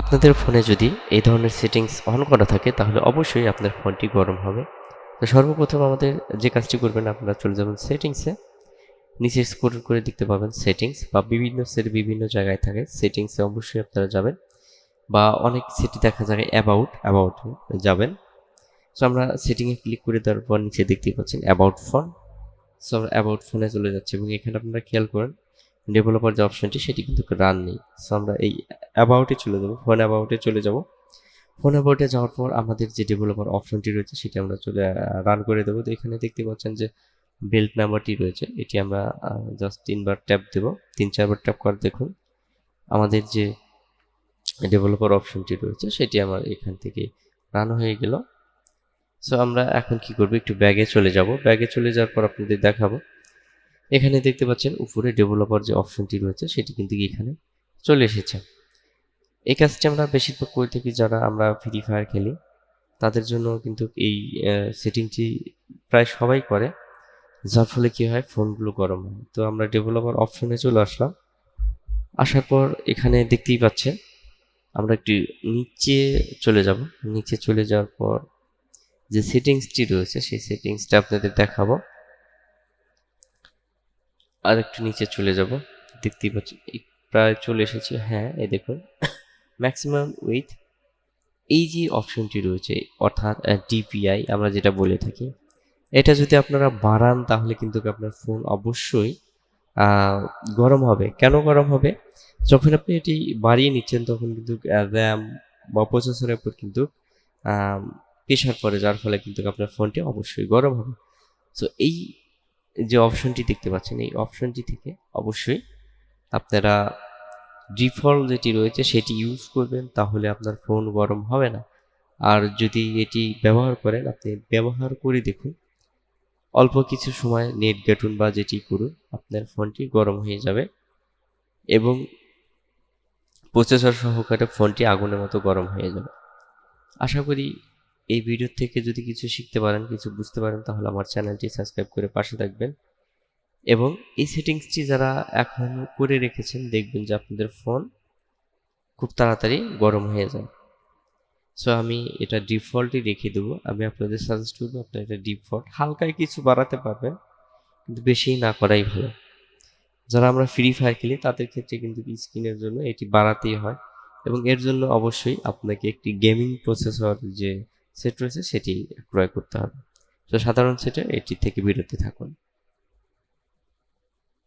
আপনাদের ফোনে যদি এই ধরনের সেটিংস অন করা থাকে, তাহলে অবশ্যই আপনার ফোনটি গরম হবে। তো সর্বপ্রথম আমাদের যে কাজটি করবেন, আপনারা চলে যাবেন সেটিংসে নিচে স্ক্রল করে দেখতে পাবেন সেটিংস বা বিভিন্ন সেট বিভিন্ন জায়গায় থাকে। সেটিংসে অবশ্যই আপনারা যাবেন বা অনেক সেটি দেখা যায় অ্যাবাউট অ্যাবাউট যাবেন। সো আমরা সেটিংয়ে ক্লিক করে দেওয়ার পর নিচে দেখতেই পাচ্ছেন অ্যাবাউট ফোন সো আমরা অ্যাবাউট ফোনে চলে যাচ্ছি এবং এখানে আপনারা খেয়াল করেন ডেভেলপার যে অপশনটি সেটি কিন্তু রান নেই। সো আমরা এই অ্যাবাউটে চলে যাব ফোন অ্যাবাউটে চলে যাব। ফোন অ্যাবাউটে যাওয়ার পর আমাদের যে ডেভেলপার অপশনটি রয়েছে, সেটি আমরা চলে রান করে দেবো। তো এখানে দেখতে পাচ্ছেন যে বেল্ট নাম্বারটি রয়েছে। এটি আমরা জাস্ট তিনবার ট্যাপ দেব। তিন, চারবার ট্যাপ করে দেখুন, আমাদের যে ডেভেলপার অপশনটি রয়েছে, সেটি আমার এখান থেকে রান হয়ে গেল। সো আমরা এখন কি করব? একটু ব্যাগে চলে যাব। ব্যাগে চলে যাওয়ার পর আপনাদের দেখাবো। এখানে দেখতে পাচ্ছেন উপরে ডেভেলপার যে অপশনটি রয়েছে, সেটি কিন্তু এখানে চলে এসেছে। এই কাজটি আমরা বেশিরভাগ করে থাকি যারা আমরা ফ্রি ফায়ার খেলি। তাদের জন্য কিন্তু এই সেটিংটি প্রায় সবাই করে, যার ফলে কী হয়, ফোনগুলো গরম হয়। তো আমরা ডেভেলপার অপশনে চলে আসলাম। আসার পর এখানে দেখতেই পাচ্ছেন, আমরা একটু নিচে চলে যাব। নিচে চলে যাওয়ার পর যে সেটিংসটি রয়েছে, সেই সেটিংসটা আপনাদের দেখাবো। আর একটু নিচে চলে যাব। দেখতেই পাচ্ছি প্রায় চলে এসেছি। হ্যাঁ এই দেখুন। ম্যাক্সিমাম উইথ এই যে অপশনটি রয়েছে, অর্থাৎ ডিপিআই আমরা যেটা বলে থাকি, এটা যদি আপনারা বাড়ান, তাহলে কিন্তু আপনার ফোন অবশ্যই গরম হবে। কেন গরম হবে? যখন আপনি এটি বাড়িয়ে নিচ্ছেন, তখন কিন্তু র্যাম বা প্রসেসরের উপর কিন্তু প্রেশার পড়ে, যার ফলে কিন্তু আপনার ফোনটি অবশ্যই গরম হবে। সো এই যে অপশনটি দেখতে পাচ্ছেন, এই অপশনটি থেকে অবশ্যই আপনারা ডিফল্ট যেটি রয়েছে সেটি ইউজ করবেন, তাহলে আপনার ফোন গরম হবে না। আর যদি এটি ব্যবহার করেন, আপনি ব্যবহার করে দেখুন, অল্প কিছু সময় নেট গাটুন বা যেটি করুন, আপনার ফোনটি গরম হয়ে যাবে এবং প্রসেসর সহকারে ফোনটি আগুনের মতো গরম হয়ে যাবে। আশা করি এই ভিডিও থেকে যদি কিছু শিখতে পারেন, কিছু বুঝতে পারেন, তাহলে আমার চ্যানেলটি সাবস্ক্রাইব করে পাশে থাকবেন। এবং এই সেটিংসটি যারা এখন করে রেখেছেন, দেখবেন যে আপনাদের ফোন খুব তাড়াতাড়ি গরম হয়ে যায়। সো আমি এটা ডিফল্টই রেখে দেবো। আমি আপনাদের সাজেস্ট করব, আপনার এটা ডিফল্ট হালকায় কিছু বাড়াতে পারবেন, কিন্তু বেশি না করাই ভালো। যারা আমরা ফ্রি ফায়ার খেলি, তাদের ক্ষেত্রে কিন্তু স্ক্রিনের জন্য এটি বাড়াতেই হয়। এবং এর জন্য অবশ্যই আপনাকে একটি গেমিং প্রসেসর যে সেট রয়েছে সেটি ক্রয় করতে হবে। তো সাধারণ সেটে এটি থেকে বিরতি থাকুন।